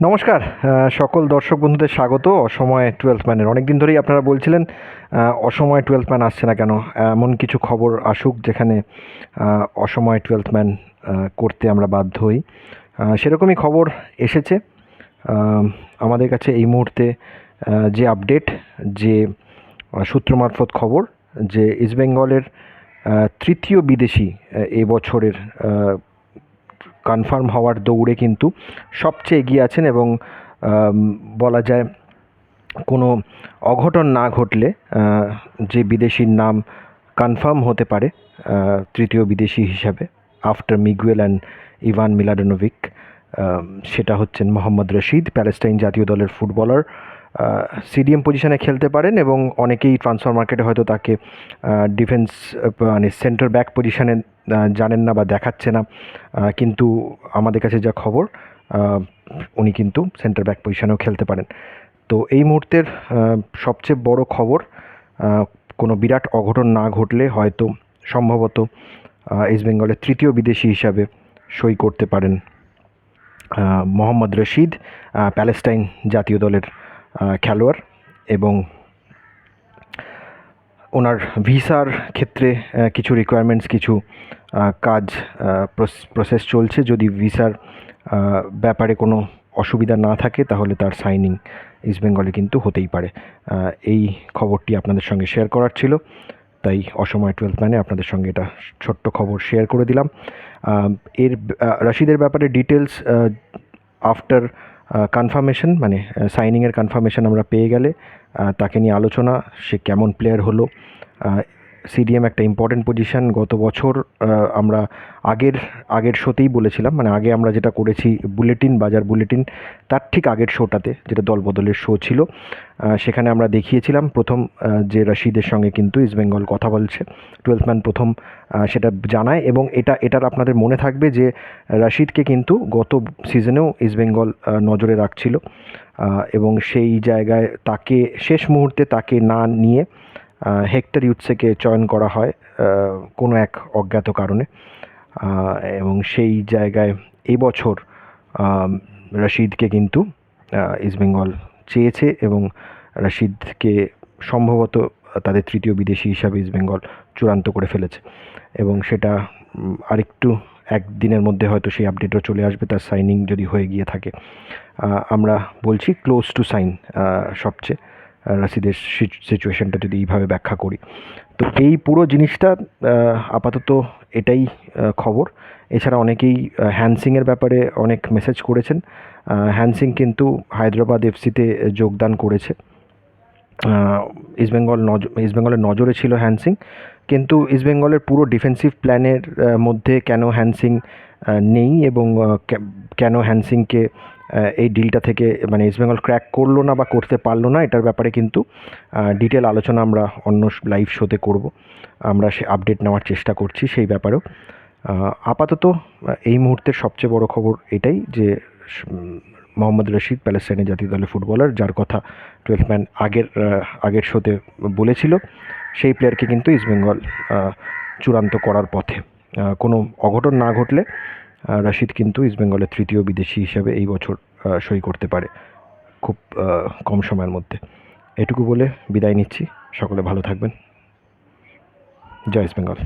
নমস্কার সকল দর্শক বন্ধুদের স্বাগত। অসময় টুয়েলভ ম্যানের অনেক দিন ধরেই আপনারা বলছিলেন অসময় টুয়েলভ ম্যান আসছে না কেন? এমন কিছু খবর আসুক যেখানে অসময় টুয়েলভ ম্যান করতে আমরা বাধ্য হই। সেরকমই খবর এসেছে। আমাদের কাছে এই মুহূর্তে যে আপডেট যে সূত্র মারফত খবর যে ইস্টবেঙ্গলের তৃতীয় বিদেশি আহ, এ বছরের আহ, কনফার্ম হওয়ার দৌড়ে কিন্তু সবচেয়ে এগিয়ে আছেন এবং বলা যায় কোনো অঘটন না ঘটলে যে বিদেশির নাম কনফার্ম হতে পারে তৃতীয় বিদেশি হিসাবে after Miguel and Ivan Miladinovic সেটা হচ্ছেন মোহাম্মদ রশিদ, প্যালেস্টাইন জাতীয় দলের ফুটবলার সিডিএম পজিশনে খেলতে পারেন এবং অনেকেই ট্রান্সফার মার্কেটে হয়তো তাকে ডিফেন্স মানে সেন্টার ব্যাক পজিশনে জানেন না বা দেখাচ্ছে না। কিন্তু আমাদের কাছে যা খবর উনি কিন্তু সেন্টার ব্যাক পজিশনেও খেলতে পারেন। তো এই মুহূর্তের সবচেয়ে বড় খবর কোনো বিরাট অঘটন না ঘটলে হয়তো সম্ভবত ইস্ট বেঙ্গলের তৃতীয় বিদেশি হিসাবে সই করতে পারেন মোহাম্মদ রশিদ প্যালেস্টাইন জাতীয় দলের খেলোয়াড় এবং ওনার ভিসার ক্ষেত্রে কিছু রিকোয়ারমেন্টস কিছু কাজ প্রসেস চলছে। যদি ভিসার ব্যাপারে কোনো অসুবিধা না থাকে, তাহলে তার সাইনিং ইস্টবেঙ্গলে কিন্তু হতেই পারে। এই খবরটি আপনাদের সঙ্গে শেয়ার করার ছিল। তাই অসময় টুয়েলভ ম্যানে আপনাদের সঙ্গে এটা ছোট্ট খবর শেয়ার করে দিলাম। এর রশিদের ব্যাপারে ডিটেলস আফটার কনফার্মেশন মানে সাইনিংয়ের কনফার্মেশন আমরা পেয়ে গেলে তাকে নিয়ে আলোচনা সে কেমন প্লেয়ার হলো সিডিএম একটা ইম্পর্টেন্ট পজিশান গত বছর আমরা আগের আগের শোতেই বলেছিলাম মানে আগে আমরা যেটা করেছি বুলেটিন বাজার বুলেটিন তার ঠিক আগের শোটাতে যেটা দলবদলের শো ছিল সেখানে আমরা দেখিয়েছিলাম প্রথম যে রশিদের সঙ্গে কিন্তু ইস্টবেঙ্গল কথা বলছে টুয়েলথ ম্যান প্রথম সেটা জানায় এবং এটা, এটার আপনাদের মনে থাকবে যে রশিদকে কিন্তু গত সিজনেও ইস্টবেঙ্গল নজরে রাখছিল এবং সেই জায়গায় তাকে, শেষ মুহূর্তে তাকে না নিয়ে হেক্টর ইউটসেকে চয়ন করা হয় কোনো এক অজ্ঞাত কারণে। এবং সেই জায়গায় এবছর রশিদকে কিন্তু ইস্টবেঙ্গল চেয়েছে এবং রশিদকে সম্ভবত তাদের তৃতীয় বিদেশি হিসাবে ইস্টবেঙ্গল চূড়ান্ত করে ফেলেছে। এবং সেটা আরেকটু একদিনের মধ্যে হয়তো সেই আপডেটও চলে আসবে, তার সাইনিং যদি হয়ে গিয়ে থাকে। আমরা বলছি ক্লোজ টু সাইন সবচেয়ে। রাশিদের সিচুয়েশনটা যদি এইভাবে ব্যাখ্যা করি। তো এই পুরো জিনিসটা আপাতত এটাই খবর। এছাড়া অনেকেই হ্যান্সিংয়ের ব্যাপারে অনেক মেসেজ করেছেন। হ্যান্সিং কিন্তু হায়দ্রাবাদ এফসিতে যোগদান করেছে। ইস্টবেঙ্গল নজ ইস্টবেঙ্গলের নজরে ছিল হ্যান্সিং কিন্তু ইস্টবেঙ্গলের পুরো ডিফেন্সিভ প্ল্যানের মধ্যে কেন হ্যান্সিং নেই এবং কেন হ্যান্সিংকে এই ডিলটা থেকে মানে ইস্টবেঙ্গল ক্র্যাক করল না বা করতে পারল না, এটার ব্যাপারে কিন্তু ডিটেল আলোচনা আমরা অন্য লাইভ শোতে করব। আমরা সে আপডেট নেওয়ার চেষ্টা করছি সেই ব্যাপারেও। আপাতত এই মুহূর্তের সবচেয়ে বড় খবর এটাই যে মোহাম্মদ রশিদ প্যালেস্টাইনের জাতীয় দলের ফুটবলার যার কথা টুয়েলভ ম্যান আগের আগের শোতে বলেছিল, সেই প্লেয়ারকে কিন্তু ইস্টবেঙ্গল চূড়ান্ত করার পথে কোনো অঘটন না ঘটলে রশিদ কিন্তু ইস্টবেঙ্গলের তৃতীয় বিদেশি হিসাবে এই বছর সই করতে পারে খুব কম সময়ের মধ্যে। এটুকু বলে বিদায় নিচ্ছি। সকলে ভালো থাকবেন। জয় ইস্ট বেঙ্গল।